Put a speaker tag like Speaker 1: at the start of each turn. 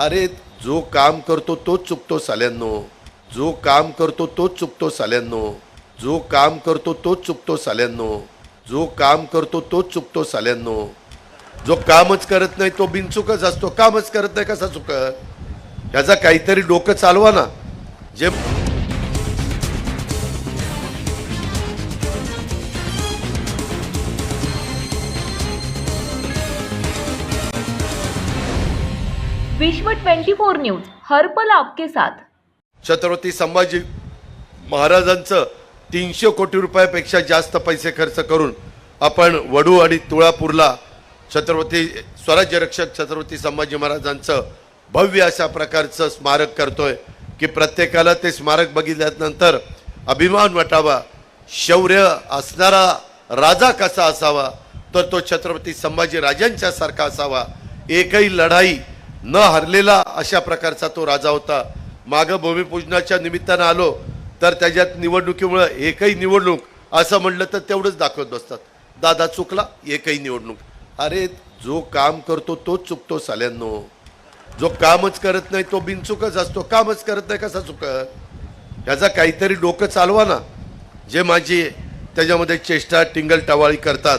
Speaker 1: अरे जो काम करतो तोच चुकतो साल्यांनो. जो काम करतो तोच चुकतो साल्यांनो. जो काम करतो तोच चुकतो साल्यांनो. जो काम करतो तोच चुकतो साल्यांनो. जो कामच करत नाही तो बिनचुकच असतो. कामच करत नाही कसा चुकत? याचा काहीतरी डोकं चालवा ना. जे
Speaker 2: विश्व 24 न्यूज हर पल आपके साथ.
Speaker 1: छत्रपती संभाजी महाराजांचं तीनशे कोटी रुपयापेक्षा जास्त पैसे खर्च करून आपण वडू आणि तुळापूरला छत्रपती स्वराज्य रक्षक छत्रपती संभाजी महाराजांचं भव्य अशा प्रकारचं स्मारक करतोय की प्रत्येकाला ते स्मारक बघितल्यानंतर अभिमान वाटावा. शौर्य असणारा राजा कसा असावा? तर तो छत्रपती संभाजी राजांच्यासारखा असावा. एकही लढाई न हरलेला अशा प्रकारचा तो राजा होता. मागं भूमिपूजनाच्या निमित्तानं आलो तर त्याच्यात निवडणुकीमुळं एकही निवडणूक असं म्हणलं तर तेवढंच दाखवत बसतात. दादा चुकला एकही निवडणूक. अरे जो काम करतो तोच चुकतो साल्यांनो. जो कामच करत नाही तो बिनचुकच असतो. कामच करत नाही कसा चुकत? याचा काहीतरी डोकं चालवा ना. जे माझी त्याच्यामध्ये चेष्टा टिंगल टवाळी करतात.